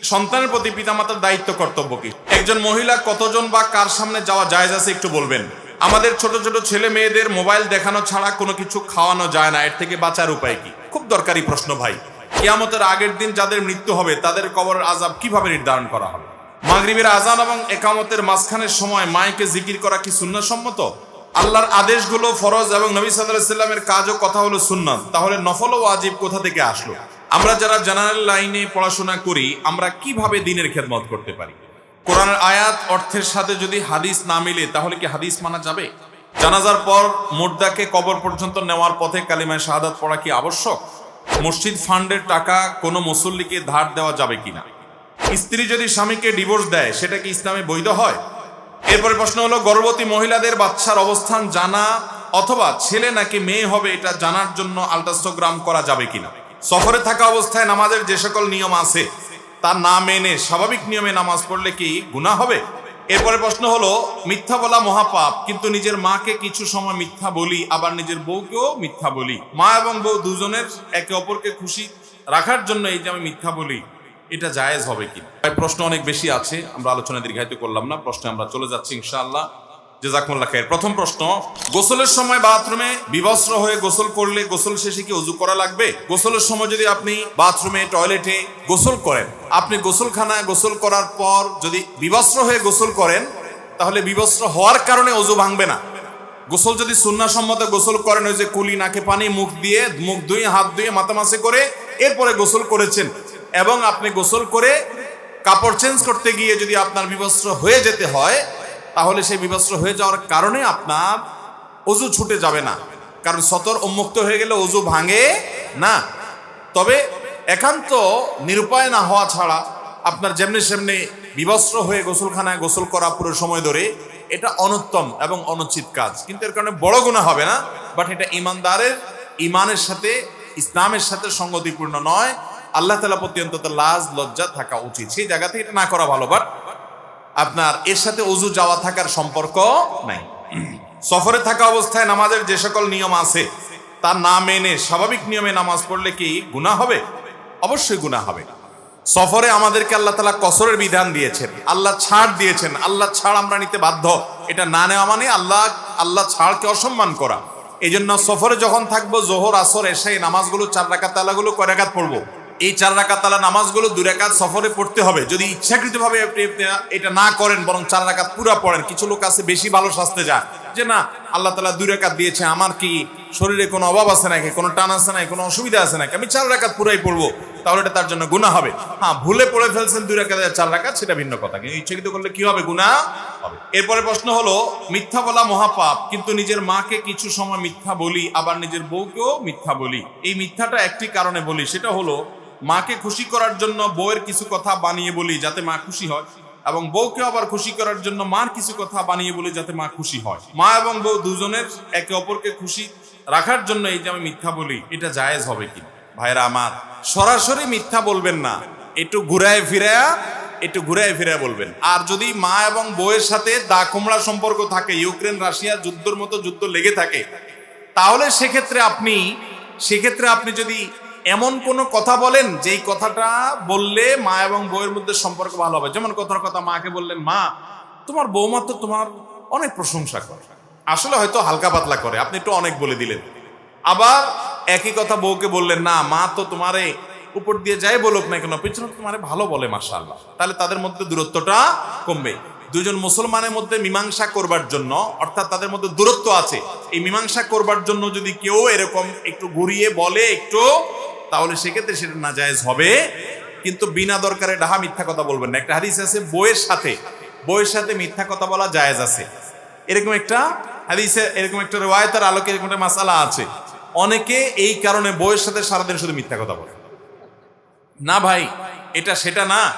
সন্তানের প্রতি পিতামাতার দায়িত্ব কর্তব্য কি? একজন মহিলা কতজন বা কার সামনে যাওয়া জায়েজ আছে একটু বলবেন? আমাদের ছোট ছোট ছেলে মেয়েদের মোবাইল দেখানো ছাড়া কোনো কিছু খাওয়ানো যায় না, এর থেকে বাঁচার উপায় কি? খুব দরকারি প্রশ্ন ভাই। কিয়ামতের আগের দিন যাদের মৃত্যু হবে, তাদের কবরের আজাব কীভাবে নির্ধারণ করা হবে? মাগরিবের আজান এবং একামতের মাঝখানের সময় মাইকে জিকির করা কি সুন্নাসম্মত? আল্লাহর আদেশগুলো ফরজ এবং নবী সাল্লাহ সাল্লামের কাজও কথা হলো সুন্নাত। তাহলে নফল ও আজীব কোথা থেকে আসলো? আমরা যারা জেনারেল লাইনে পড়াশোনা করি, আমরা কীভাবে দিনের খেদমত করতে পারি? কোরআনের আয়াত অর্থের সাথে যদি হাদিস না মিলে, তাহলে কি হাদিস মানা যাবে? জানাজার পর মোর্দাকে কবর পর্যন্ত নেওয়ার পথে কালিমায় শাহাদাত পড়া কি আবশ্যক? মসজিদ ফান্ডের টাকা কোনো মুসল্লিকে ধার দেওয়া যাবে কিনা? স্ত্রী যদি স্বামীকে ডিভোর্স দেয়, সেটা কি ইসলামে বৈধ হয়? এরপরে প্রশ্ন হলো, গর্ভবতী মহিলাদের বাচ্চার অবস্থান জানা অথবা ছেলে নাকি মেয়ে হবে, এটা জানার জন্য আলট্রাসোগ্রাম করা যাবে কিনা? সফরে থাকা অবস্থায় নামাজের যে সকল নিয়ম আছে তা না মেনে স্বাভাবিক নিয়মে নামাজ পড়লে কি গুণা হবে? এরপরে প্রশ্ন হলো, মিথ্যা বলা মহাপাপ, কিন্তু নিজের মাকে কিছু সময় মিথ্যা বলি, আবার নিজের বউকেও মিথ্যা বলি। মা এবং বউ দুজনের একে অপরকে খুশি রাখার জন্য এই যে আমি মিথ্যা বলি, এটা জায়েজ হবে কি প্রশ্ন অনেক বেশি আছে, আমরা আলোচনা দীর্ঘায়িত করলাম না, প্রশ্নে আমরা চলে যাচ্ছি ইনশাআল্লাহ। জেজাকুল্লাহ খায়ের প্রথম প্রশ্ন, গোসলের সময় বাথরুমে বিবস্ত্র হয়ে গোসল করলে গোসল শেষে কি অজু করা লাগবে? গোসলের সময় যদি আপনি বাথরুমে, টয়লেটে গোসল করেন, আপনি গোসলখানায় গোসল করার পর যদি বিবস্ত্র হয়ে গোসল করেন, তাহলে বিবস্ত্র হওয়ার কারণে অজু ভাঙবে না। গোসল যদি সুন্নাসম্মত গোসল করেন, ওই যে কুলি নাকে পানি, মুখ দিয়ে, মুখ ধুয়ে, হাত ধুয়ে মাতামাসি করে এরপরে গোসল করেছেন এবং আপনি গোসল করে কাপড় চেঞ্জ করতে গিয়ে যদি আপনার বিবস্ত্র হয়ে যেতে হয় তাহলে সেই বিবস্ত্র হয়ে যাওয়ার কারণে আপনার অজু ছুটে যাবে না। কারণ সতর উন্মুক্ত হয়ে গেলে অজু ভাঙে না। তবে একান্ত নিরুপায় না হওয়া ছাড়া আপনার যেমনি সেমনি বিবস্ত্র হয়ে গোসলখানায় গোসল করা পুরো সময় ধরে এটা অনুত্তম এবং অনুচিত কাজ। কিন্তু এর কারণে বড় গুণা হবে না বাট এটা ইমানদারের, ইমানের সাথে, ইসলামের সাথে সঙ্গতিপূর্ণ নয়। আল্লাহ তালা প্রতি অন্তত লাজ, লজ্জা থাকা উচিত। সেই জায়গা থেকে এটা না করা ভালো বাট আপনার এর সাথে অজু যাওয়া থাকার সম্পর্ক নাই। সফরে থাকা অবস্থায় নামাজের যে সকল নিয়ম আছে তা না মেনে স্বাভাবিক নিয়মে নামাজ পড়লে কি গুণা হবে? অবশ্যই গুণা হবে। সফরে আমাদেরকে আল্লাহ তালা কসরের বিধান দিয়েছেন, আল্লাহ ছাড় দিয়েছেন, আল্লাহ ছাড় আমরা নিতে বাধ্য। এটা না নেওয়া মানে আল্লাহ আল্লাহ ছাড়কে অসম্মান করা। এই জন্য সফরে যখন থাকব, জোহর, আসর এসে নামাজগুলো, চার রাকাত, তালাগুলো, কয় রাকাত পড়ব? এই চার রাকাত তালা নামাজগুলো দুই রাকাত সফরে পড়তে হবে। যদি ইচ্ছাকৃতভাবে আপনি এটা না করেন, বরং চার রাকাত পুরা পড়েন, কিছু লোক আছে বেশি ভালো শাস্তে যায়। যে না, আল্লাহ তালা দুই রাকাত দিয়েছে, আমার কি শরীরে কোনো অভাব আছে নাকি? কোনো টান আছে নাকি? কোনো অসুবিধা আছে নাকি? আমি চার রাকাত পুরাই পড়ব, তাহলে এটা তার জন্য গুণা হবে। হ্যাঁ ভুলে পড়ে ফেলছেন দুই রাকাত চার রাকাত সেটা ভিন্ন কথা। কিন্তু ইচ্ছাকৃত করলে কি হবে? গুণা হবে। এরপরে প্রশ্ন হলো, মিথ্যা বলা মহাপাপ, কিন্তু নিজের মাকে কিছু সময় মিথ্যা বলি, আবার নিজের বউকেও মিথ্যা বলি। এই মিথ্যাটা একটি কারণে বলি, সেটা হলো মাকে খুশি করার জন্য বউয়ের কিছু কথা বানিয়ে বলি যাতে মা খুশি হয়, এবং বউকে আবার খুশি করার জন্য মার কিছু কথা বানিয়ে বলি যাতে মা খুশি হয়। মা এবং বউ দুজনের একে অপরকে খুশি রাখার জন্য এই যে আমি মিথ্যা বলি, এটা জায়েজ হবে কি? ভাইরা আমার, সরাসরি মিথ্যা বলবেন না। একটু ঘুরায় ফিরায়া, একটু ঘুরায় ফিরায় বলবেন। আর যদি মা এবং বউয়ের সাথে দা কুমড়া সম্পর্ক থাকে, ইউক্রেন, রাশিয়া যুদ্ধের মতো যুদ্ধ লেগে থাকে, তাহলে সেক্ষেত্রে আপনি সেক্ষেত্রে আপনি যদি এমন কোন কথা বলেন যেই কথাটা বললে মা এবং বউয়ের মধ্যে সম্পর্ক ভালো হবে। যেমন কথার কথা মাকে বললেন, মা, তোমার বৌমা তো তোমার অনেক প্রশংসা করে। আসলে হয়তো হালকা পাতলা করে। আপনি একটু অনেক বলে দিলেন। আবার একই কথা বউকে বললেন, না, মা তো তোমারে উপর দিয়ে যাই বলুক না কেন, পিছনে তোমারে ভালো বলে, মাশাআল্লাহ। তাহলে তাদের মধ্যে দূরত্বটা কমবে। দুজন মুসলমানের মধ্যে মীমাংসা করবার জন্য, অর্থাৎ তাদের মধ্যে দূরত্ব আছে। এই মীমাংসা করবার জন্য যদি কেউ এরকম একটু ঘুরিয়ে বলে, একটু তাহলে সেক্ষেত্রে সেটা না জায়েজ হবে। কিন্তু বিনা দরকারে ডাহা মিথ্যা কথা বলবেন না। একটা হাদিস আছে, বইয়ের সাথে বইয়ের সাথে মিথ্যা কথা বলা জায়েজ আছে। এরকম একটা হাদিসে, এরকম একটা রেওয়ায়তের আলোকে এরকম একটা মাসালা আছে। অনেকে এই কারণে বইয়ের সাথে সারাদিন শুধু মিথ্যা কথা বলে। না ভাই, এটা সেটা না।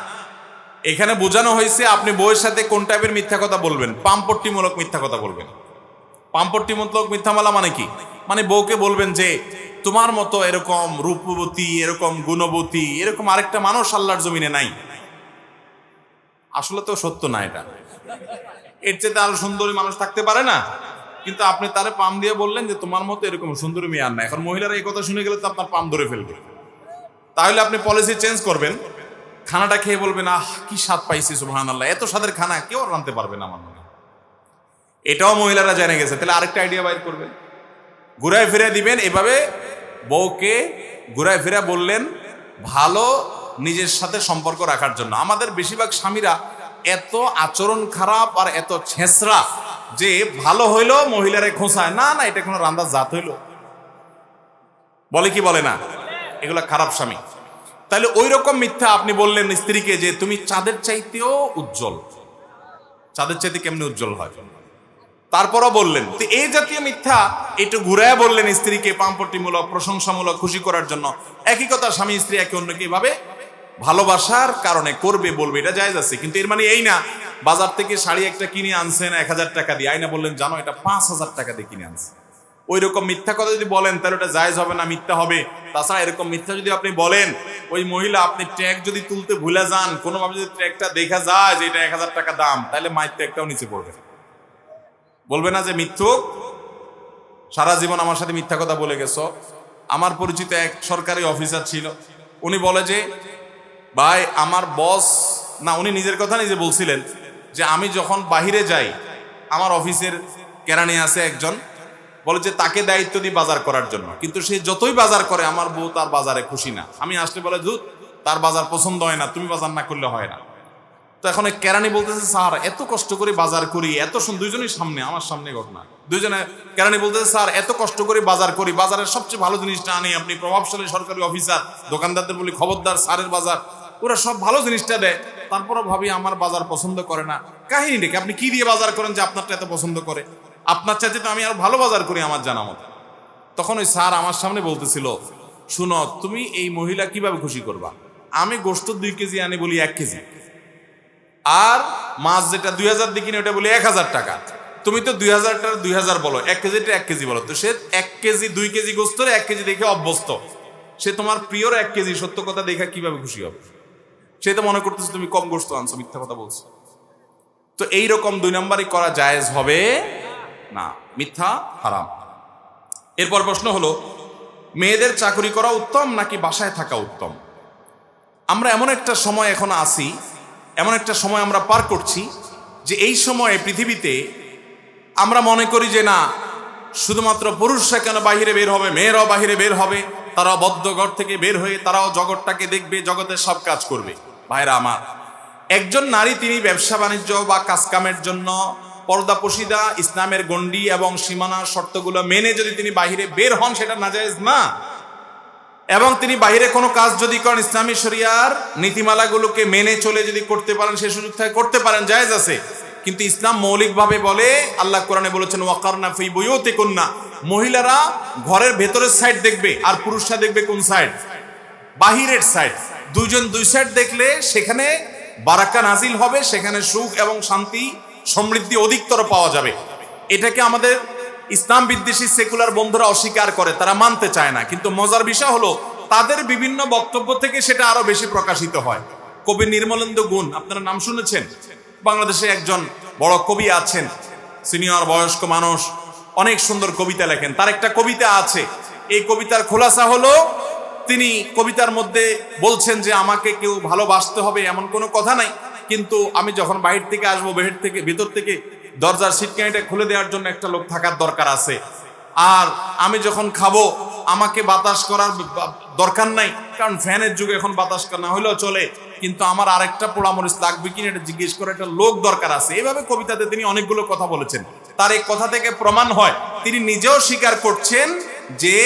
এখানে বোঝানো হয়েছে, আপনি বইয়ের সাথে কোন টাইপের মিথ্যা কথা বলবেন? পাম্পট্টিমূলক মিথ্যা কথা বলবেন। পাম্পট্টিমূলক মিথ্যা মালা মানে কি? মানে বউকে বলবেন যে তোমার মতো এরকম রূপবতী, এরকম গুণবতী, এরকম আরেকটা মানুষ আল্লাহর জমিনে নাই। আসলে তো সত্য না এটা। এর চেয়ে আরও সুন্দরী মানুষ থাকতে পারে না। কিন্তু আপনি তারে পাম দিয়ে বললেন যে তোমার মতো এরকম সুন্দরী মেয়ে আর না এখন মহিলারা এই কথা শুনে গেলে তো আপনার পাম ধরে ফেলবে। তাহলে আপনি পলিসি চেঞ্জ করবেন। খানাটা খেয়ে বলবেন, আহ, কি স্বাদ পাইছি সুবহান আল্লাহ এত স্বাদের খানা কেউ রাঁধতে পারবে না আমার মনে। এটাও মহিলারা জেনে গেছে। তাহলে আরেকটা আইডিয়া বাইর করবেন ঘুরায় ফিরে দিবেন, এভাবে বউকে ঘুরায় ফিরে বললেন, ভালো নিজের সাথে সম্পর্ক রাখার জন্য। আমাদের বেশিরভাগ স্বামীরা এত আচরণ খারাপ আর এত ছেঁচড়া যে ভালো হইল মহিলারে খোঁসায় না না, এটা কোনো রান্দার জাত হইল। বলে কি বলে না? এগুলো খারাপ স্বামী। তাহলে ওই রকম মিথ্যা আপনি বললেন স্ত্রীকে যে তুমি চাঁদের চাইতেও উজ্জ্বল। চাঁদের চাইতে কেমনি উজ্জ্বল হয়? তারপরও বললেন, তো এই জাতীয় মিথ্যা? একটু ঘুরায় বললেন স্ত্রীকে পাম্পটিমূলক প্রশংসামূলক, খুশি করার জন্য। একই কথা স্বামী স্ত্রী একে অন্যকে এভাবে ভালোবাসার কারণে করবে, বলবে, এটা জায়েজ আছে। কিন্তু এর মানে এই না, বাজার থেকে শাড়ি একটা কিনে আনছেন, এক হাজার টাকা দিয়ে। আইনা বললেন, জানো, এটা পাঁচ হাজার টাকা দিয়ে কিনে আনছে। ওই রকম মিথ্যা কথা যদি বলেন, তাহলে ওটা জায়েজ হবে না, মিথ্যা হবে। তাছাড়া এরকম মিথ্যা যদি আপনি বলেন, ওই মহিলা, আপনি ট্যাগ যদি তুলতে ভুলে যান, কোনোভাবে যদি ট্যাগটা দেখা যায় যে এটা এক হাজার টাকা দাম, তাহলে মায়ের ট্যাগটাও নিচে পড়বে বলবে না যে মিথ্যুক? সারা জীবন আমার সাথে মিথ্যা কথা বলে গেছ। আমার পরিচিত এক সরকারি অফিসার ছিল। উনি বলে যে, ভাই, আমার বস না, উনি নিজের কথা নিজে বলছিলেন যে, আমি যখন বাহিরে যাই, আমার অফিসের কেরানি আছে একজন। বলে যে, তাকে দায়িত্ব দিই বাজার করার জন্য। কিন্তু সে যতই বাজার করে, আমার বউ তার বাজারে খুশি না। আমি আসলে বলে ধুত তার বাজার পছন্দ হয় না, তুমি বাজার না করলে হয় না। তো এখন কেরানি বলতেছে, স্যার, এত কষ্ট করে বাজার করি, এত দুইজনই সামনে, আমার সামনে ঘটনা। দুইজনে কেরানি বলতেছে, স্যার, এত কষ্ট করে বাজার করি, বাজারের সবচেয়ে ভালো জিনিসটা আনি, আপনি প্রভাবশালী সরকারি অফিসার, দোকানদারদের বলি, খবরদার, স্যারের বাজার, ওরা সব ভালো জিনিসটা দেয়। তারপরও ভাবি, আমার বাজার পছন্দ করে না। কাহিনী রেখে আপনি কি দিয়ে বাজার করেন যে আপনারটা এত পছন্দ করে? আপনার চাইতে তো আমি আর ভালো বাজার করি আমার জানা মতো। তখন ওই স্যার আমার সামনে বলতেছিল, শুনো, তুমি এই মহিলা কীভাবে খুশি করবা? আমি গোস্ত দুই কেজি আনি বলি এক কেজি। আর মাছ যেটা দুই হাজার দিয়ে কিনে, ওটা বলি এক হাজার টাকা। তুমি তো দুই হাজারটা দুই হাজার বলো, এক কেজিটা এক কেজি বলো। তো সে এক কেজি, দুই কেজি গোস্তরে এক কেজি দেখে অভ্যস্ত। সে তোমার প্রিয়র এক কেজি, সত্য কথা দেখে কীভাবে খুশি হবে? সে তো মনে করতেছে, তুমি কম গোস্ত আনছো মিথ্যা কথা বলছো। তো এই রকম দুই নাম্বারই করা জায়েজ হবে? না, মিথ্যা, হারাম। এরপর প্রশ্ন হলো, মেয়েদের চাকরি করা উত্তম নাকি বাসায় থাকা উত্তম? আমরা এমন একটা সময় এখন আসি এমন একটা সময় আমরা পার করছি যে এই সময়ে পৃথিবীতে আমরা মনে করি যে না, শুধুমাত্র পুরুষরা কেন বাহিরে বের হবে, মেয়েরাও বাহিরে বের হবে তারাও বদ্ধ ঘর থেকে বের হয়ে তারাও জগৎটাকে দেখবে জগতের সব কাজ করবে। ভাইরা আমার, একজন নারী তিনি ব্যবসা বাণিজ্য বা কাজকামের জন্য পর্দা পশিদা, ইসলামের গণ্ডি এবং সীমানা শর্তগুলো মেনে যদি তিনি বাহিরে বের হন, সেটা নাজায়েজ না। এবং তিনি বাহিরে কোনো কাজ যদি করেন, ইসলামী শরিয়ার নীতিমালাগুলোকে মেনে চলে যদি করতে পারেন, সে সুযোগ থাকে, করতে পারেন, জায়েজ আছে। কিন্তু ইসলাম মৌলিকভাবে বলে, আল্লাহ কোরআনে বলেছেন, ওয়াকারনা ফি বইতে কন্যা মহিলারা ঘরের ভেতরের সাইড দেখবে, আর পুরুষরা দেখবে কোন সাইড বাহিরের সাইড দুইজন দুই সাইড দেখলে সেখানে বারাক্কা নাজিল হবে, সেখানে সুখ এবং শান্তি, সমৃদ্ধি অধিকতর পাওয়া যাবে। এটাকে আমাদের ইসলাম বিদ্বেষী সেকুলার বন্ধুরা অস্বীকার করে, তারা মানতে চায় না। কিন্তু মজার বিষয় হলো, তাদের বিভিন্ন বক্তব্য থেকে সেটা আরও বেশি প্রকাশিত হয়। কবি নির্মলেন্দু গুণ, আপনারা নাম শুনেছেন? বাংলাদেশে একজন বড় কবি আছেন, সিনিয়র বয়স্ক মানুষ, অনেক সুন্দর কবিতা লেখেন। তার একটা কবিতা আছে, এই কবিতার খোলাসা হলো, তিনি কবিতার মধ্যে বলছেন যে, আমাকে কেউ ভালোবাসতে হবে এমন কোনো কথা নাই। কিন্তু আমি যখন বাহির থেকে আসব, বাহির থেকে, ভিতর থেকে দরজার সিটকানিটা খুলে দেওয়ার জন্য একটা লোক থাকার দরকার আছে। আর আমি যখন খাব, আমাকে বাতাস করার দরকার নাই। কারণ ফ্যানের যুগে এখন বাতাস না হলেও চলে। কিন্তু আমার আরেকটা পোড়ামরিচ লাগবে কিনা এটা জিজ্ঞেস করে একটা লোক দরকার আছে। এইভাবে কবিতাতে তিনি অনেকগুলো কথা বলেছেন। তার এই কথা থেকে প্রমাণ হয়, তিনি নিজেও স্বীকার করছেন যে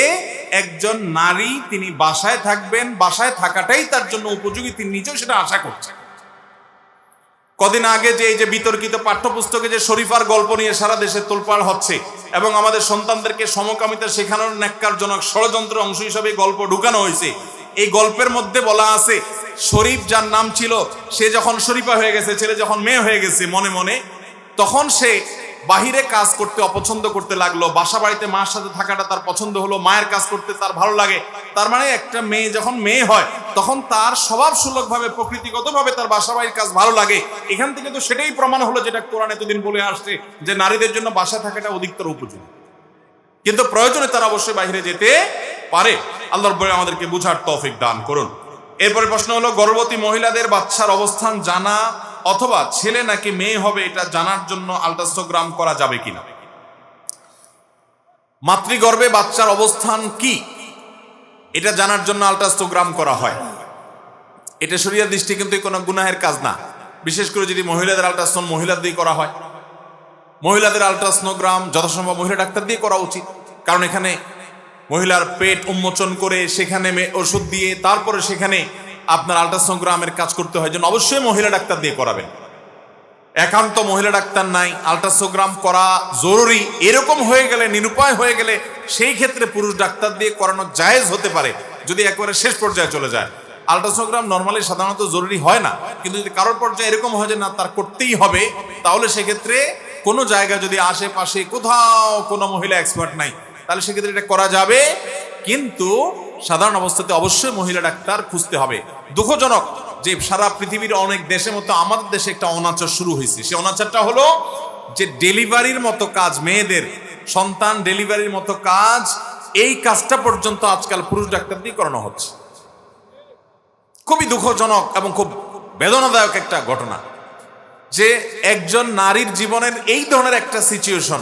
একজন নারী তিনি বাসায় থাকবেন, বাসায় থাকাটাই তার জন্য উপযোগী, তিনি নিজেও সেটা আশা করছেন। কদিন আগে যে এই যে বিতর্কিত পাঠ্যপুস্তকে যে শরীফার গল্প নিয়ে সারা দেশে তোলপাড় হচ্ছে এবং আমাদের সন্তানদেরকে সমকামিতা শেখানোর ন্যাক্কারজনক ষড়যন্ত্র অংশ হিসাবে গল্প ঢুকানো হয়েছে। এই গল্পের মধ্যে বলা আছে, শরীফ যার নাম ছিল, সে যখন শরীফা হয়ে গেছে, ছেলে যখন মেয়ে হয়ে গেছে, মনে মনে তখন সে বাহিরে কাজ করতে অপছন্দ করতে লাগল বাসা বাড়িতে মার সাথে থাকাটা তার পছন্দ হলো, মায়ের কাজ করতে তার ভালো লাগে। তার মানে একটা মেয়ে যখন মেয়ে হয়, তখন তার স্বভাব সুলভভাবে, প্রকৃতিগতভাবে তার বাসা বাড়ির কাজ ভালো লাগে। এখান থেকে তো সেটাই প্রমাণ হলো যেটা কোরআন এতদিন বলে আসছে, যে নারীদের জন্য বাসা থাকাটা অধিকতর উপযোগী। কিন্তু প্রয়োজনে তারা অবশ্যই বাইরে যেতে পারে। আল্লাহর বলে আমাদেরকে বুঝার তৌফিক দান করুন। এরপরে প্রশ্ন হলো, গর্ভবতী মহিলাদের বাচ্চার অবস্থান জানা অথবা ছেলে নাকি মেয়ে হবে এটা জানার জন্য আলট্রাসোগ্রাম করা যাবে কিনা? মাতৃগর্ভে বাচ্চার অবস্থান কি? এটা জানার জন্য আলট্রাসোগ্রাম করা হয়। এটা শরীরের দৃষ্টি কিন্তু কোনো গুনাহের কাজ না। বিশেষ করে যদি মহিলাদের আলট্রাসাউন্ড মহিলাদের দিয়ে করা হয়। মহিলাদের আলট্রাসনোগ্রাম যথাসম্ভব মহিলা ডাক্তার দিয়ে করা উচিত। কারণ এখানে মহিলার পেট উন্মোচন করে সেখানে ওষুধ দিয়ে তারপরে সেখানে আপনার আলট্রাসোগ্রামের কাজ করতে হয়, যেন অবশ্যই মহিলা ডাক্তার দিয়ে করাবেন। একান্ত মহিলা ডাক্তার নাই, আলট্রাসোগ্রাম করা জরুরি। এরকম হয়ে গেলে, নিরুপায় হয়ে গেলে, সেই ক্ষেত্রে পুরুষ ডাক্তার দিয়ে করানো জায়েজ হতে পারে, যদি একবারে শেষ পর্যায়ে চলে যায়। আলট্রাসোগ্রাম নর্মালি সাধারণত জরুরি হয় না, কিন্তু যদি কারোর পর্যায়ে এরকম হয় যে, না, তার করতেই হবে, তাহলে সেক্ষেত্রে কোনো জায়গায় যদি আশেপাশে কোথাও কোনো মহিলা এক্সপার্ট নাই, তাহলে সেক্ষেত্রে এটা করা যাবে। কিন্তু সাধারণ অবস্থাতে অবশ্যই মহিলা ডাক্তার খুঁজতে হবে। দুঃখজনক যে সারা পৃথিবীর অনেক দেশের মতো আমাদের দেশে একটা অনাচার শুরু হয়েছে। সেই অনাচারটা হলো যে ডেলিভারির মতো কাজ, মেয়েদের, সন্তান ডেলিভারির মতো কাজ, এই কাজটা পর্যন্ত আজকাল পুরুষ ডাক্তার দিয়ে করানো হচ্ছে। খুবই দুঃখজনক এবং খুব বেদনাদায়ক একটা ঘটনা যে একজন নারীর জীবনের এই ধরনের একটা সিচুয়েশন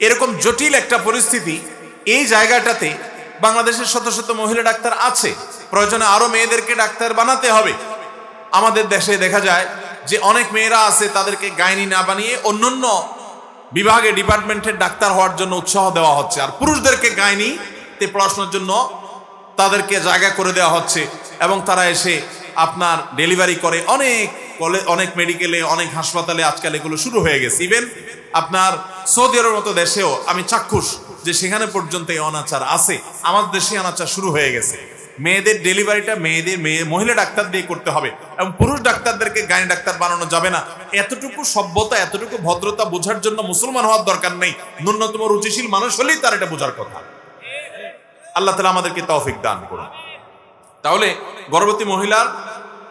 এরকম জটিল একটা পরিস্থিতি এই জায়গাটাতে বাংলাদেশের শত শত মহিলা ডাক্তার আছে। প্রয়োজনে আরও মেয়েদেরকে ডাক্তার বানাতে হবে। আমাদের দেশে দেখা যায় যে অনেক মেয়েরা আছে, তাদেরকে গাইনি না বানিয়ে অন্যান্য বিভাগে, ডিপার্টমেন্টের ডাক্তার হওয়ার জন্য উৎসাহ দেওয়া হচ্ছে। আর পুরুষদেরকে গাইনি তে পড়াশোনার জন্য তাদেরকে জায়গা করে দেওয়া হচ্ছে এবং তারা এসে আপনার ডেলিভারি করে। অনেক কলে- অনেক মেডিকেলে, অনেক হাসপাতালে আজকাল এগুলো শুরু হয়ে গেছে। ইভেন আপনার সৌদি আরবের মতো দেশেও আমি চাক্ষুষ। যে সেখানে পর্যন্ত এই অনাচার আছে, আমাদের দেশে অনাচার শুরু হয়ে গেছে। মেয়েদের ডেলিভারিটা মেয়েদের মেয়ে, মহিলা ডাক্তার দিয়ে করতে হবে এবং পুরুষ ডাক্তারদেরকে গায়ে ডাক্তার বানানো যাবে না। এতটুকু সভ্যতা, এতটুকু ভদ্রতা বোঝার জন্য মুসলমান হওয়ার দরকার নেই। ন্যূনতম রুচিশীল মানুষ হলেই তার এটা বোঝার কথা। আল্লাহ তালা আমাদেরকে তৌফিক দান করুন। তাহলে গর্ভবতী মহিলার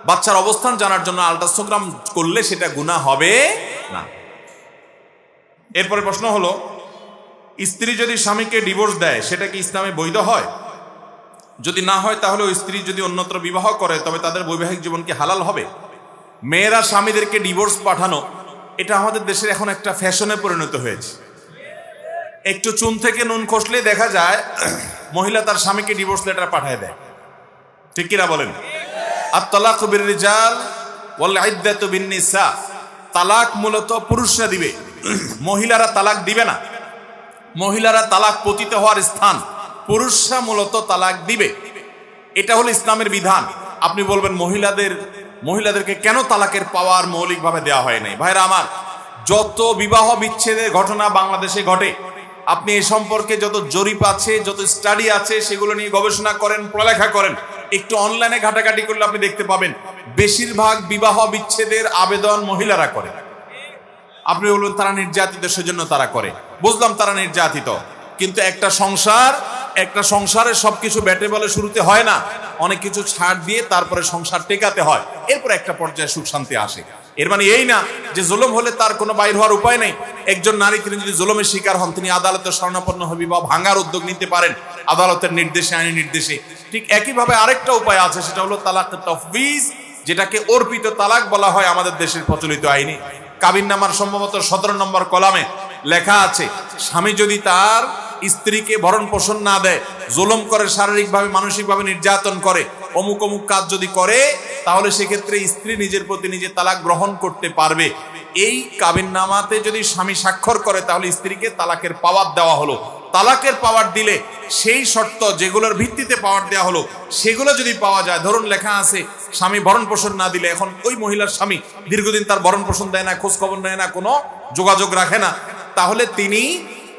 বাচ্চার অবস্থান জানার জন্য আলট্রাসোগ্রাম করলে সেটা গুণা হবে না। এরপরে প্রশ্ন হলো স্ত্রী যদি স্বামীকে ডিভোর্স দেয়, সেটা কি ইসলামে বৈধ হয়? যদি না হয়, তাহলে ওই স্ত্রী যদি অন্যত্র বিবাহ করে, তবে তাদের বৈবাহিক জীবন কি হালাল হবে? মেয়েরা স্বামীদেরকে ডিভোর্স পাঠানো, এটা আমাদের দেশের এখন একটা ফ্যাশনে পরিণত হয়েছে। একটু চুন থেকে নুন খসলে দেখা যায়, মহিলা তার স্বামীকে ডিভোর্স লেটার পাঠায় দেয়। ঠিক কিনা বলেন? আর তালাক বির রিজাল ওয়াল ইদ্দাতু বিন নিসা তালাক মূলত পুরুষরা দিবে। মহিলারা তালাক দিবে না। মহিলারা তালাক পতিত হওয়ার স্থান। পুরুষরা মূলত তালাক দিবে। এটা হলো ইসলামের বিধান। আপনি বলবেন, মহিলাদের, মহিলাদেরকে কেন তালাকের পাওয়ার মৌলিকভাবে দেওয়া হয় নাই? ভাইরা আমার, যত বিবাহ বিচ্ছেদের ঘটনা বাংলাদেশে ঘটে, আপনি এ সম্পর্কে যত জরিপ আছে, যত স্টাডি আছে, সেগুলো নিয়ে গবেষণা করেন, পড়ালেখা করেন, একটু অনলাইনে ঘাটাঘাটি করলে আপনি দেখতে পাবেন, বেশিরভাগ বিবাহ বিচ্ছেদের আবেদন মহিলারা করে। আপনি বলবেন, তারা নির্যাতিত, সেজন্য তারা করে। বুঝলাম তারা নির্যাতিত। কিন্তু একটা সংসার, একটা সংসারে সবকিছু ব্যাটে বলে শুরুতে হয় না। অনেক কিছু ছাড় দিয়ে তারপরে সংসার টেকাতে হয়। এরপর একটা পর্যায়ে সুখ শান্তি আসে। এর মানে এই না যে জুলুম হলে তার কোনো বাইর হওয়ার উপায় নেই। একজন নারী, তিনি যদি জুলুমের শিকার হন, তিনি আদালতের শরণাপন্ন হবি বা ভাঙার উদ্যোগ নিতে পারেন। আদালতের নির্দেশে, আইনি নির্দেশে। ঠিক একইভাবে আরেকটা উপায় আছে, সেটা হলো তালাক তফবিজ যেটাকে অর্পিত তালাক বলা হয় আমাদের দেশের প্রচলিত আইনে। কাবিন নামার সম্ভবত সতেরো নম্বর কলামে লেখা আছে, স্বামী যদি তার স্ত্রীকে ভরণ পোষণ না দেয়, জুলম করে, শারীরিকভাবে, মানসিকভাবে নির্যাতন করে, অমুক অমুক কাজ যদি করে, তাহলে সেক্ষেত্রে স্ত্রী নিজের প্রতি নিজে তালাক গ্রহণ করতে পারবে। এই কাবিন নামাতে যদি স্বামী স্বাক্ষর করে, তাহলে স্ত্রীকে তালাকের পাওয়ার দেওয়া হলো। তালাকের পাওয়ার দিলে সেই শর্ত যেগুলোর ভিত্তিতে পাওয়ার দেওয়া হলো, সেগুলো যদি পাওয়া যায়, ধরুন লেখা আছে, স্বামী ভরণ পোষণ না দিলে এখন ওই মহিলার স্বামী দীর্ঘদিন তার ভরণ পোষণ দেয় না খোঁজ খবর নেয় না, কোনো যোগাযোগ রাখে না, তাহলে তিনি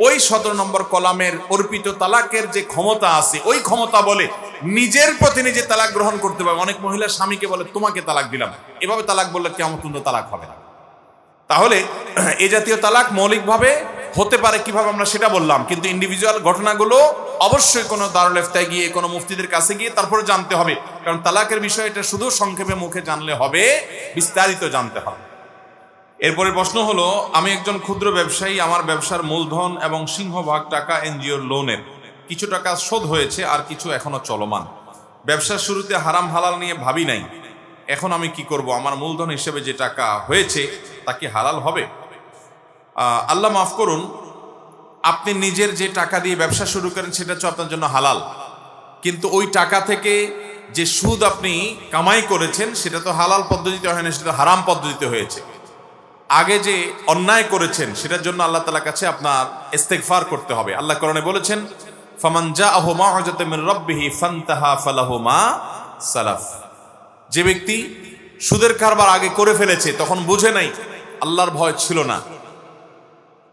ওই সতেরো নম্বর কলামের অর্পিত তালাকের যে ক্ষমতা আছে, ওই ক্ষমতা বলে নিজের প্রতি নিজে তালাক গ্রহণ করতে পারবে। অনেক মহিলা স্বামীকে বলে, তোমাকে তালাক দিলাম। এভাবে তালাক বললে কেমন তালাক হবে না। তাহলে এ জাতীয় তালাক মৌলিকভাবে হতে পারে, কীভাবে আমরা সেটা বললাম। কিন্তু ইন্ডিভিজুয়াল ঘটনাগুলো অবশ্যই কোনো দারুল ইফতায় গিয়ে, কোনো মুফতিদের কাছে গিয়ে তারপরে জানতে হবে। কারণ তালাকের বিষয় এটা শুধু সংক্ষেপে মুখে জানলে হবে, বিস্তারিত জানতে হবে। এরপরে প্রশ্ন হলো, আমি একজন ক্ষুদ্র ব্যবসায়ী, আমার ব্যবসার মূলধন এবং সিংহভাগ টাকা এনজিওর লোনের। কিছু টাকা শোধ হয়েছে আর কিছু এখনও চলমান। ব্যবসার শুরুতে হারাম হালাল নিয়ে ভাবি নাই। এখন আমি কি করব? আমার মূলধন হিসেবে যে টাকা হয়েছে তা কি হালাল হবে? আল্লাহ মাফ করুন, আপনি নিজের যে টাকা দিয়ে ব্যবসা শুরু করেন সেটা হচ্ছে আপনার জন্য হালাল। কিন্তু ওই টাকা থেকে যে সুদ আপনি কামাই করেছেন, সেটা তো হালাল পদ্ধতিতে হয় না, সেটা হারাম পদ্ধতিতে হয়েছে। আগে যে অন্যায় করেছেন, সেটার জন্য আল্লাহ তালার কাছে আপনার ইস্তেকফার করতে হবে। আল্লাহ কোরআনে বলেছেন, ফামান জাআহু মাউজাতাম মির রাব্বিহি ফান্তাহা ফালাহু মা সালাফ। যে ব্যক্তি সুদের কারবার আগে করে ফেলেছে, তখন বুঝে নাই আল্লাহর ভয় ছিল না।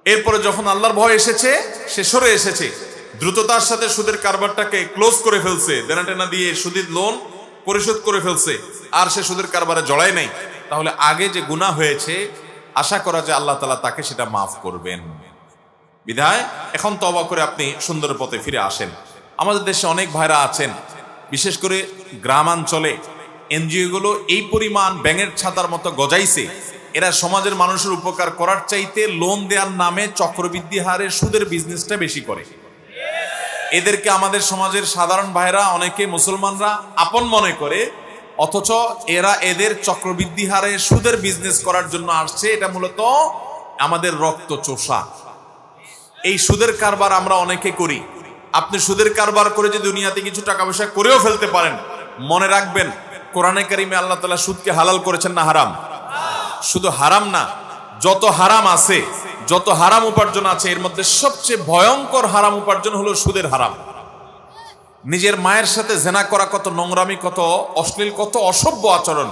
এরপরে যখন আল্লাহর ভয় এসেছে, সে সরে এসেছে। দ্রুততার সাথে সুদের কারবারটাকে ক্লোজ করে ফেলছে। দেনাটেনা দিয়ে সুদের লোন পরিশোধ করে ফেলছে। আর সে সুদের কারবারে জড়ায় নাই। তাহলে আগে যে গুনাহ হয়েছে, আশা করা যে আল্লাহ তালা তাকে সেটা মাফ করবেন। বিধায়, এখন তবা করে আপনি সুন্দর পথে ফিরে আসেন। আমাদের দেশে অনেক ভাইরা আছেন। বিশেষ করে গ্রামাঞ্চলে এনজিওগুলো এই পরিমাণ ব্যাঙের ছাতার মতো গজাইছে। এরা সমাজের মানুষের উপকার করার চাইতে লোন দেওয়ার নামে চক্রবৃদ্ধি হারে সুদের বিজনেসটা বেশি করে। এদেরকে আমাদের সমাজের সাধারণ ভাইরা, অনেকে মুসলমানরা আপন মনে করে, অথচ এরা এদের চক্রবৃদ্ধি হারে সুদের বিজনেস করার জন্য আসছে। এটা মূলত আমাদের রক্ত চোষা। এই সুদের কারবার আমরা অনেকে করি। আপনি সুদের কারবার করে যে দুনিয়াতে কিছু টাকা পয়সা করেও ফেলতে পারেন, মনে রাখবেন, কোরআনে কারিমে আল্লাহ তালা সুদকে হালাল করেছেন না হারাম? শুধু হারাম না, যত হারাম আছে, যত হারাম উপার্জন আছে, এর মধ্যে সবচেয়ে ভয়ঙ্কর হারাম উপার্জন হলো সুদের হারাম। নিজের মায়ের সাথে জেনা করা কত নোংরামি, কত অশ্লীল, কত অসভ্য আচরণ।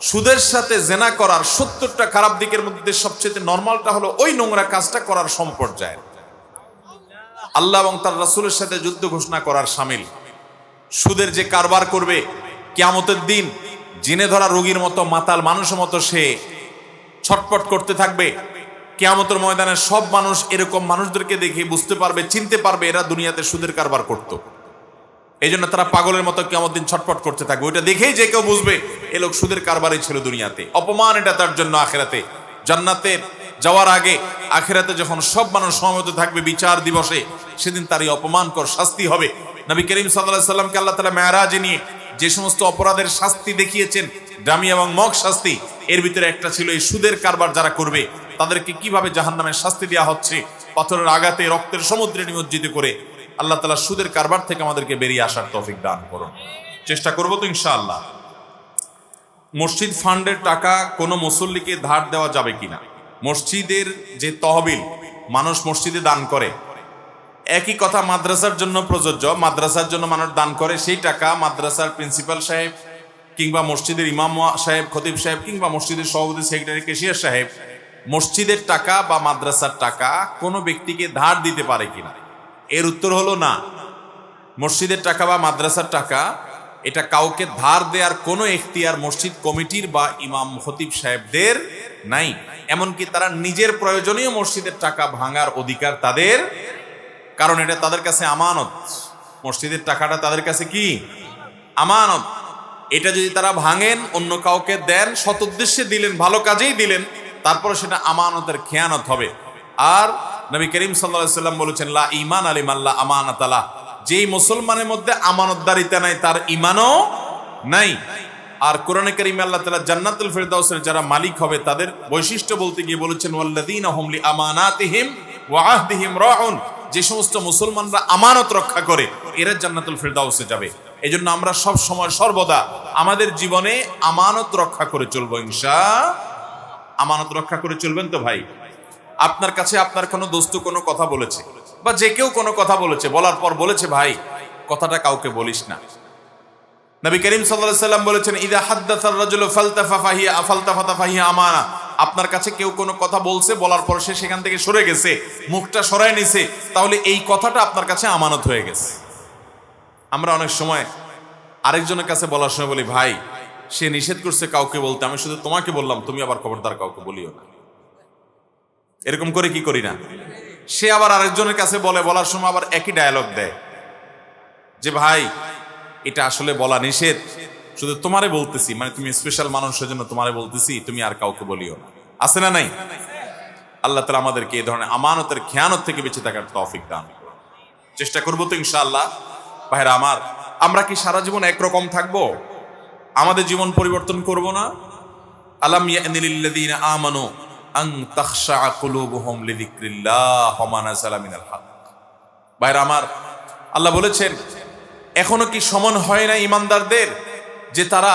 সুদের সাথে জেনা করার সত্তরটা খারাপ দিকের মধ্যে সবচেয়ে নর্মালটা হলো ওই নোংরা কাজটা করার সম্পর্যায়। আল্লাহ এবং তার রাসূলের সাথে যুদ্ধ ঘোষণা করার সামিল। সুদের যে কারবার করবে, কিয়ামতের দিন জিনে ধরা রোগীর মতো, মাতাল মানুষের মতো সে ছটপট করতে থাকবে। কেয়ামতের ময়দানে সব মানুষ এরকম মানুষদেরকে দেখে বুঝতে পারবে, চিনতে পারবে এরা দুনিয়াতে সুদের কারবার করত। এই জন্য তারা পাগলের মতো কেমন দিন ছটপট করতে থাকবে। ওইটা দেখেই যে কেউ বুঝবে, এ লোক সুদের কারবারই ছিল দুনিয়াতে। অপমান এটা তার জন্য আখেরাতে। জান্নাতে যাওয়ার আগে আখেরাতে যখন সব মানুষ সমবেত থাকবে বিচার দিবসে, সেদিন তারই অপমানকর শাস্তি হবে। নবী করিম সাল্লাহ সাল্লামকে আল্লাহ তালা মেয়ারাজে নিয়ে যে সমস্ত অপরাধের শাস্তি দেখিয়েছেন দামি এবং মগ শাস্তি, এর ভিতরে একটা ছিল এই সুদের কারবার যারা করবে, তাদেরকে কীভাবে জাহান্নামের শাস্তি দেওয়া হচ্ছে? পাথরের আঘাতে রক্তের সমুদ্রে নিমজ্জিত করে আল্লাহ তালা সুদের কারবার থেকে আমাদেরকে বেরিয়ে আসার তৌফিক দান করুন। চেষ্টা করব তো ইনশাআল্লাহ। মসজিদ ফান্ডের টাকা কোনো মুসল্লিকে ধার দেওয়া যাবে কিনা? মসজিদের যে তহবিল, মানুষ মসজিদে দান করে একই কথা মাদ্রাসার জন্য প্রযোজ্য। মাদ্রাসার জন্য মানুষ দান করে, সেই টাকা মাদ্রাসার প্রিন্সিপাল সাহেব কিংবা মসজিদের ইমাম সাহেব, খতিব সাহেব কিংবা মসজিদের সভাপতি, সেক্রেটারি কেশিয়ার সাহেব, মসজিদের টাকা বা মাদ্রাসার টাকা কোনো ব্যক্তিকে ধার দিতে পারে কিনা? এর উত্তর হলো না। মসজিদের টাকা বা মাদ্রাসার টাকা, এটা কাউকে ধার দেওয়ার কোনো এখতিয়ার মসজিদ কমিটির বা ইমাম খতিব সাহেবদের নাই। এমনকি তারা নিজের প্রয়োজনীয় মসজিদের টাকা ভাঙার অধিকার তাদের কারণ এটা তাদের কাছে আমানত। মসজিদের টাকাটা তাদের কাছে কি? আমানত। এটা যদি তারা ভাঙেন, অন্য কাউকে দেন, সৎ উদ্দেশ্যে দিলেন, ভালো কাজেই দিলেন, তারপরে সেটা আমানতের খেয়ানত হবে। আর নবী করিম সাল্লাম বলেছেন, লা ইমান আলিম আল্লাহ আমানত আল্লাহ যেই মুসলমানের মধ্যে আমানতদারিতা নাই, তার ইমানও নাই। আর কোরআনে করিম আল্লাহ তালা জান্নাতুল ফেরদাউসের যারা মালিক হবে, তাদের বৈশিষ্ট্য বলতে গিয়ে বলেছেন যে সমস্ত মুসলমানরা আমানত রক্ষা করে, এরা জান্নাতুল ফেরদাউসে যাবে। এই জন্য আমরা সব সময় সর্বদা আমাদের জীবনে আমানত রক্ষা করে চলবো, ইনশা আমানত রক্ষা করে চলবেন তো ভাই? আপনার কাছে আপনার কোনো দোস্ত কোনো কথা বলেছে? বা যে কেউ কোনো কথা বলেছে, বলার পর বলেছে, ভাই, কথাটা কাউকে বলিস না। নবী করিম সাল্লাল্লাহু সাল্লাম বলেছেন, ইদা হাদ্দাসার রাজুলু ফালতাফা ফাহিয়া আফালতাফাতা ফাহিয়া আমানা। আপনার কাছে কেউ কোনো কথা বলছে, বলার পর সে সেখান থেকে সরে গেছে, মুখটা সরায় নিছে, তাহলে এই কথাটা আপনার কাছে আমানত হয়ে গেছে। আমরা অনেক সময় আরেকজনের কাছে বলার সময় বলি, ভাই, সে নিষেধ করছে কাউকে বলতে, আমি শুধু তোমাকে বললাম, তুমি আবার খবরদার কাউকে বলিও না। এরকম করে কি করি না? সে আবার আরেকজনের কাছে বলে, বলার সময় আবার একই ডায়ালগ দেয়। যে, ভাই, এটা আসলে বলা নিষেধ। শুধু তোমারে বলতেছি মানে তুমি স্পেশাল মানুষের জন্য তোমারে বলতেছি, তুমি আর কাউকে বলিও না। আছে না নাই? আল্লাহ তালা আমাদেরকে এই ধরনের আমানতের খেয়ানত থেকে বেঁচে থাকার তৌফিক দান চেষ্টা করব তো ইনশাআল্লাহ। ভাইরা আমার, আমরা কি সারা জীবন একরকম থাকব? আমাদের জীবন পরিবর্তন করব না? ভাইরা আমার, আল্লাহ বলেছেন, এখনও কি সমন হয় না ইমানদারদের? যে তারা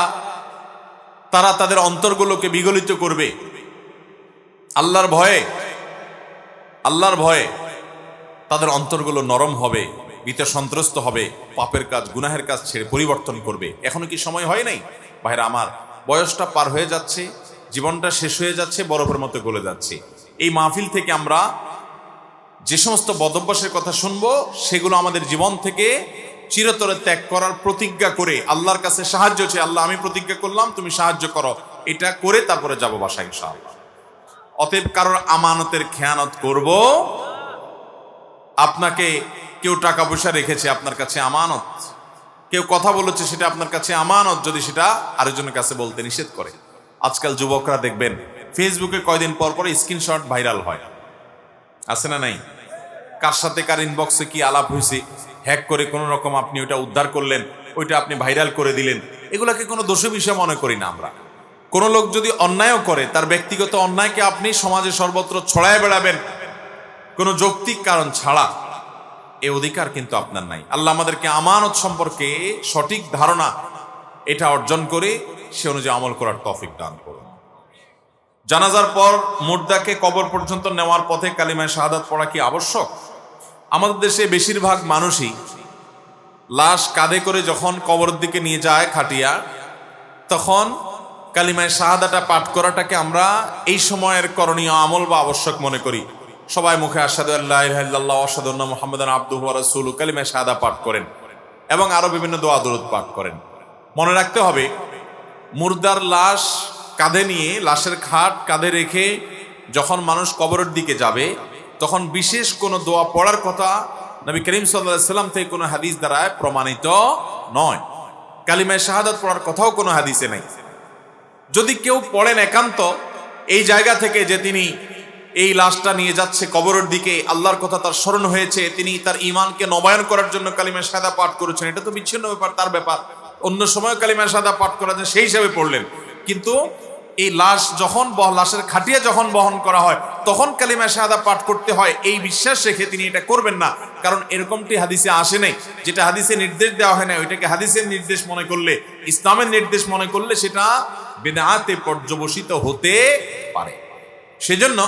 তারা তাদের অন্তরগুলোকে বিগলিত করবে। আল্লাহর ভয়ে আল্লাহর ভয়ে তাদের অন্তরগুলো নরম হবে ভীত সন্ত্রস্ত হবে, পাপের কাজ, গুনাহের কাজ ছেড়ে পরিবর্তন করবে। এখনও কি সময় হয় নাই? ভাইরা, আমার বয়সটা পার হয়ে যাচ্ছে, জীবনটা শেষ হয়ে যাচ্ছে, বরফের মতো গলে যাচ্ছে। এই মাহফিল থেকে আমরা যে সমস্ত বদভ্যাসের কথা শুনব, সেগুলো আমাদের জীবন থেকে চিরতরে ত্যাগ করার প্রতিজ্ঞা করে আল্লাহর কাছে সাহায্য চেয়ে, আল্লাহ, আমি প্রতিজ্ঞা করলাম, তুমি সাহায্য করো। এটা করে তারপরে যাব বাসায় ইনশাআল্লাহ। অতএব কারোর আমানতের খেয়ানত করব, আপনাকে কেউ টাকা পয়সা রেখেছে আপনার কাছে আমানত, কেউ কথা বলেছে সেটা আপনার কাছে আমানত, যদি সেটা আরেকজনের কাছে বলতে নিষেধ করে। আজকাল যুবকরা দেখবেন ফেসবুকে কয়দিন পর পর স্ক্রিনশট ভাইরাল হয়। আছে না নাই? কার সাথে কার ইনবক্সে কি আলাপ হয়েছে হ্যাক করে কোনো রকম আপনি ওইটা উদ্ধার করলেন, ওইটা আপনি ভাইরাল করে দিলেন, এগুলাকে কোনো দোষী বিষয় মনে করি না আমরা। কোনো লোক যদি অন্যায়ও করে, তার ব্যক্তিগত অন্যায়কে আপনি সমাজে সর্বত্র ছড়ায় বেড়াবেন, কোনো যৌক্তিক কারণ ছাড়া। এ অধিকার কিন্তু আপনার নাই। আল্লাহ আমাদেরকে আমানত সম্পর্কে সঠিক ধারণা এটা অর্জন করে সে অনুযায়ী আমল করার তফিক দান করুন। জানাজার পর মুর্দাকে কবর পর্যন্ত নেওয়ার পথে কালিমায় শাহাদাত পড়া কি আবশ্যক? আমাদের দেশে বেশিরভাগ মানুষই লাশ কাঁধে করে যখন কবরের দিকে নিয়ে যায় খাটিয়া, তখন কালিমায় শাহাদাটা পাঠ করাটাকে আমরা এই সময়ের করণীয় আমল বা আবশ্যক মনে করি। সবাই মুখে আসাদু আল্লাহ আসাদুল্লাহ মোহাম্মদ আব্দুহ রাসুল কালিমায় শাহাদা পাঠ করেন এবং আরও বিভিন্ন দোয়া দরুদ পাঠ করেন। মনে রাখতে হবে, মুর্দার লাশ কাঁধে নিয়ে, লাশের খাট কাঁধে রেখে যখন মানুষ কবরের দিকে যাবে তখন বিশেষ কোনো দোয়া পড়ার কথা নবী করিম সাল্লাম থেকে কোনো হাদিস দ্বারা প্রমাণিত নয়। কালিমায় শাহাদাত পড়ার কথাও কোনো হাদিসে নেই। যদি কেউ পড়েন একান্ত, এই জায়গা থেকে যে তিনি এই লাশটা নিয়ে যাচ্ছে কবরের দিকে, আল্লাহর কথা তার স্মরণ হয়েছে, তিনি তার ইমানকে নবায়ন করার জন্য কালিমা সাদা পাঠ করেছেন, এটা তো বিচ্ছিন্ন ব্যাপার, তার ব্যাপার। অন্য সময় কালিমা সাদা পাঠ করা যায় সেই হিসাবে পড়লেন। কিন্তু এই লাশ যখন লাশের খাটিয়া যখন বহন করা হয়, তখন কালিমা শাহাদা পাঠ করতে হয়। এই বিশ্বাস রেখে তিনি এটা করবেন না। কারণ এরকমটি হাদিসে আসে নাই। যেটা হাদিসে নির্দেশ দেওয়া হয় না ওইটাকে হাদিসের নির্দেশ মনে করলে, ইসলামের নির্দেশ মনে করলে সেটা বেদাতে পর্যবসিত হতে পারে। সেজন্য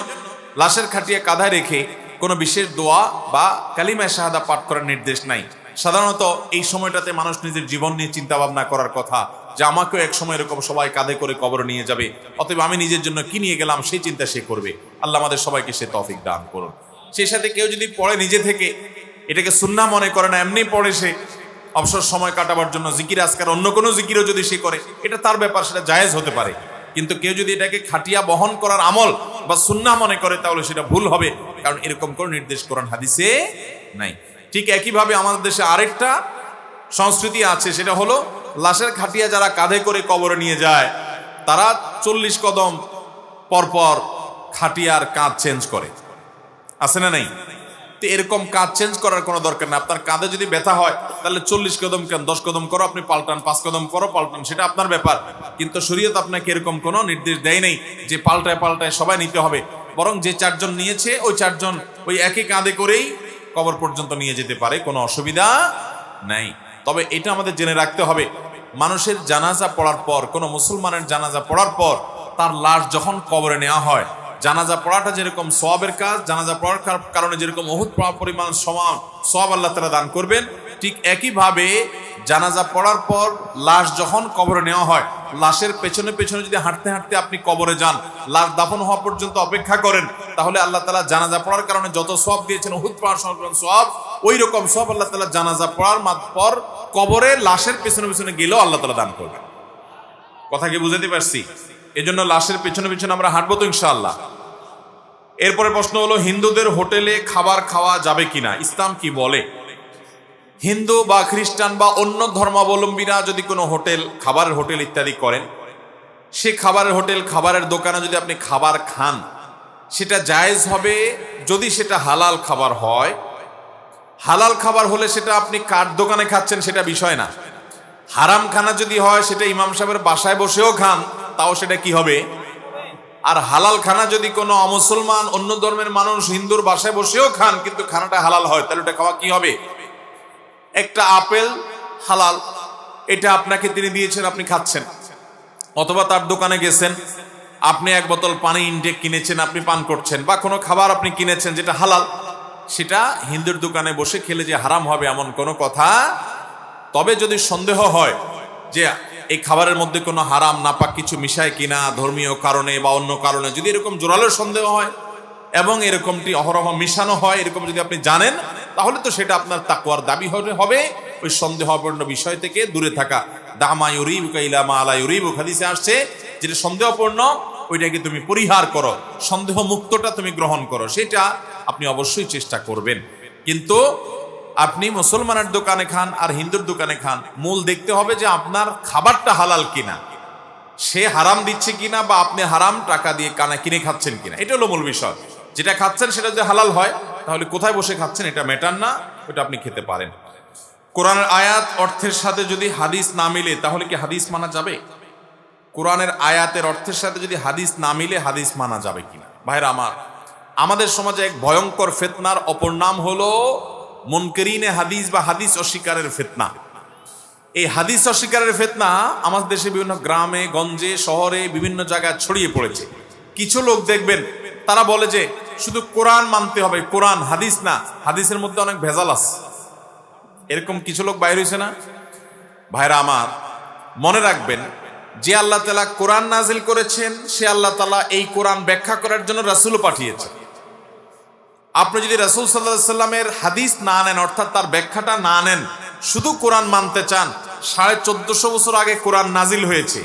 লাশের খাটিয়া কাঁধায় রেখে কোনো বিশেষ দোয়া বা কালিমায় শাহাদা পাঠ করার নির্দেশ নাই। সাধারণত এই সময়টাতে মানুষ নিজের জীবন নিয়ে চিন্তা ভাবনা করার কথা, যে আমাকেও এক সময় এরকম সবাই কাঁধে করে কবর নিয়ে যাবে, অতএব আমি নিজের জন্য কি নিয়ে গেলাম, সেই চিন্তা সে করবে। আল্লাহ আমাদের সবাইকে সে তফিক দান করুন। সেই সাথে কেউ যদি পড়ে নিজে থেকে, এটাকে সুন্না মনে করে না, এমনি পড়ে সে, অবসর সময় কাটাবার জন্য জিকির আজকার অন্য কোনো জিকিরও যদি সে করে, এটা তার ব্যাপার, সেটা জায়েজ হতে পারে। কিন্তু কেউ যদি এটাকে খাটিয়া বহন করার আমল বা সুন্না মনে করে, তাহলে সেটা ভুল হবে, কারণ এরকম কোনো নির্দেশ কোরআন হাদিসে নাই। ঠিক একইভাবে আমাদের দেশে আরেকটা সংস্কৃতি আছে, সেটা হলো লাশের খাটিয়া যারা কাঁধে করে কবরে নিয়ে যায়, তারা চল্লিশ কদম পরপর খাটিয়ার কাঁধ চেঞ্জ করে। আছে না নাই? তো এরকম কাজ চেঞ্জ করার কোনো দরকার নেই। আপনার কাঁধে যদি ব্যথা হয়, তাহলে চল্লিশ কদম কেন? দশ কদম করো, আপনি পাল্টান। পাঁচ কদম করো, পাল্টান। সেটা আপনার ব্যাপার। কিন্তু শরীয়ত আপনাকে এরকম কোনো নির্দেশ দেয় নেই যে পাল্টায় পাল্টায় সবাই নিতে হবে। বরং যে চারজন নিয়েছে, ওই চারজন ওই একই কাঁধে করেই কবর পর্যন্ত নিয়ে যেতে পারে, কোনো অসুবিধা নাই। তবে এটা আমাদের জেনে রাখতে হবে, মানুষের জানাজা পড়ার পর, কোনো মুসলমানের জানাজা পড়ার পর, তার লাশ যখন কবরে নেওয়া হয়, জানাজা পড়াটা যেরকম সবের কাজ, জানাজা পড়ার কারণে যেরকম অহুত পরিমাণ সমান সব আল্লাহ তারা দান করবেন, ঠিক একইভাবে জানাজা পড়ার পর লাশ যখন কবরে নেওয়া হয়, লাশের পেছনে পেছনে যদি হাঁটতে হাঁটতে আপনি কবরে যান, লাশ দাফন হওয়া পর্যন্ত অপেক্ষা করেন, তাহলে আল্লাহ তালা জানাজা পড়ার কারণে যত সব দিয়েছেন অহুত পড়ার সংক্রান্ত সব ওই রকম সব আল্লাহ তালা জানাজা পড়ার পর কবরে লাশের পেছনে পেছনে গেলেও আল্লাহ তালা দান করবেন। কথা কি বুঝাতে পারছি? এজন্য লাশের পেছনে পেছনে আমরা হাঁটবো তো ইনশাআল্লাহ। এরপরে প্রশ্ন হলো, হিন্দুদের হোটেলে খাবার খাওয়া যাবে কিনা? ইসলাম কি বলে? হিন্দু বা খ্রিস্টান বা অন্য ধর্মাবলম্বীরা যদি কোনো হোটেল, খাবারের হোটেল ইত্যাদি করেন, সে খাবারের হোটেল, খাবারের দোকানে যদি আপনি খাবার খান, সেটা জায়েজ হবে যদি সেটা হালাল খাবার হয়। হালাল খাবার হলে সেটা আপনি কার দোকানে খাচ্ছেন সেটা বিষয় না। হারাম খানা যদি হয়, সেটা ইমাম সাহেবের বাসায় বসেও খান, তাও সেটা কি হবে? আর হালাল খানা যদি কোনো অমুসলমান, অন্য ধর্মের মানুষ হিন্দুর বাসায় বসেও খান, কিন্তু খানাটা হালাল হয়, তাহলে ওটা খাওয়া কি হবে? একটা আপেল হালাল, এটা আপনাকে তিনি দিয়েছেন, আপনি খাচ্ছেন। অথবা তার দোকানে গেছেন, আপনি এক বোতল পানি ইনটেক কিনেছেন, আপনি পান করছেন, বা কোনো খাবার আপনি কিনেছেন যেটা হালাল, সেটা হিন্দুর দোকানে বসে খেলে যে হারাম হবে এমন কোনো কথা। তবে যদি সন্দেহ হয় যে এই খাবারের মধ্যে কোনো হারাম, নাপাক কিছু মিশায় কিনা, ধর্মীয় কারণে বা অন্য কারণে, যদি এরকম জোরালো সন্দেহ হয় এবং এরকমটি অহরহ মিশানো হয়, এরকম যদি আপনি জানেন তাহলে তো সেটা আপনার তাকুয়ার দাবি হবে ওই সন্দেহপূর্ণ বিষয় থেকে দূরে থাকা। আলা আসছে, যেটা ওইটাকে তুমি পরিহার করো সন্দেহ মুক্তটা তুমি গ্রহণ করো, সেটা আপনি অবশ্যই চেষ্টা করবেন। কিন্তু আপনি মুসলমানের দোকানে খান আর হিন্দুর দোকানে খান, মূল দেখতে হবে যে আপনার খাবারটা হালাল কিনা। সে হারাম দিচ্ছে কিনা বা আপনি হারাম টাকা দিয়ে কানা কিনে খাচ্ছেন কিনা। এটা হলো মূল বিষয়। যেটা খাচ্ছেন সেটা যদি হালাল হয়, তাহলে কোথায় বসে খাচ্ছেন? এটা মেটার না, ওটা আপনি খেতে পারেন। কোরআনের আয়াত অর্থের সাথে যদি হাদিস না মিলে, তাহলে কি হাদিস মানা যাবে? কোরআনের আয়াতের অর্থের সাথে যদি হাদিস না মিলে, হাদিস মানা যাবে কিনা? ভাইরা আমার, আমাদের সমাজে এক ভয়ঙ্কর ফেতনার অপর নাম হলো মনকেরিনে হাদিস বা হাদিস অস্বীকারের ফেতনা। এই হাদিস অস্বীকারের ফেতনা আমাদের দেশে বিভিন্ন গ্রামে, গঞ্জে, শহরে, বিভিন্ন জায়গায় ছড়িয়ে পড়েছে। কিছু লোক দেখবেন তারা বলে যে শুধু কোরআন মানতে হবে, কোরআন, হাদিস না, হাদিসের মধ্যে অনেক ভেজাল আছে। এরকম কিছু লোক বাইর হয়েছে না? ভাইরা আমার, মনে রাখবেন, যে আল্লাহ তালা কোরআন নাজিল করেছেন, সে আল্লাহ তালা এই কোরআন ব্যাখ্যা করার জন্য রাসুলও পাঠিয়েছেন আপনি যদি রাসুল সাল্লাহ সাল্লামের হাদিস না নেন, অর্থাৎ তার ব্যাখ্যাটা না নেন, শুধু কোরআন মানতে চান, সাড়ে চোদ্দশো বছর আগে কোরআন নাজিল হয়েছে।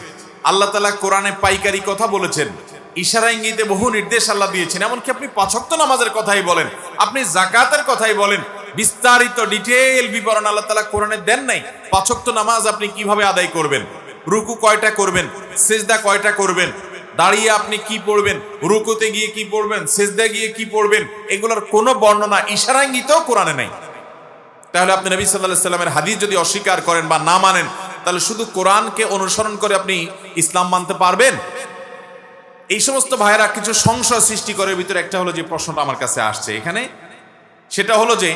আল্লাহ তালা কোরআনে পাইকারি কথা বলেছেন ইশারা ইঙ্গিতে বহু নির্দেশ আল্লাহ দিয়েছেন। এমনকি আপনি পাঁচক্ত নামাজের কথাই বলেন, আপনি জাকাতের কথাই বলেন। বিস্তারিত ডিটেল বিবরণ আল্লাহ তালা কোরআনে দেন নাই। পাঁচক্ত নামাজ আপনি কীভাবে আদায় করবেন? রুকু কয়টা করবেন? সেজদা কয়টা করবেন? দাঁড়িয়ে আপনি কি পড়বেন? রুকুতে গিয়ে কি পড়বেন? সেজদা গিয়ে কি পড়বেন? এগুলোর কোনো বর্ণনা ইশারাঙ্গিতেও কোরআনে নাই। তাহলে আপনি নবী সাল্লাহ সাল্লামের হাদিস যদি অস্বীকার করেন বা না মানেন, তাহলে শুধু কোরআনকে অনুসরণ করে আপনি ইসলাম মানতে পারবেন? এই সমস্ত ভাইয়েরা কিছু সংশয় সৃষ্টি করে ভিতরে একটা হলো যে প্রশ্নটা আমার কাছে আসছে এখানে। সেটা হলো যে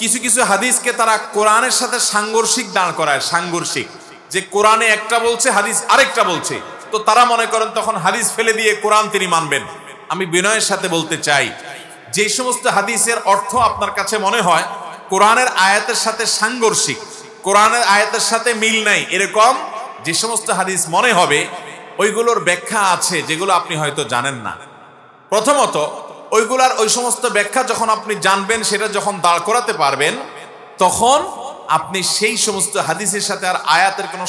কিছু কিছু হাদিসকে তারা কোরআনের সাথে সাংঘর্ষিক দাঁড় করায়, সাংঘর্ষিক। যে কোরআনে একটা বলছে, হাদিস আরেকটা বলছে। তো তারা মনে করেন তখন হাদিস ফেলে দিয়ে কোরআন তিনি মানবেন। আমি বিনয়ের সাথে বলতে চাই, যে সমস্ত হাদিসের অর্থ আপনার কাছে মনে হয়, কোরআনের আয়াতের সাথে সাংঘর্ষিক, কোরআনের আয়াতের সাথে মিল নাই, এরকম যে সমস্ত হাদিস মনে হবে ওইগুলোর ব্যাখ্যা আছে যেগুলো আপনি হয়তো জানেন না। প্রথমত, ওইগুলার ওই সমস্ত ব্যাখ্যা যখন আপনি জানবেন, সেটা যখন দাঁড় করাতে পারবেন, তখন আপনি সেই সমস্ত হাদিসের সাথে আর আয়াতের কোনো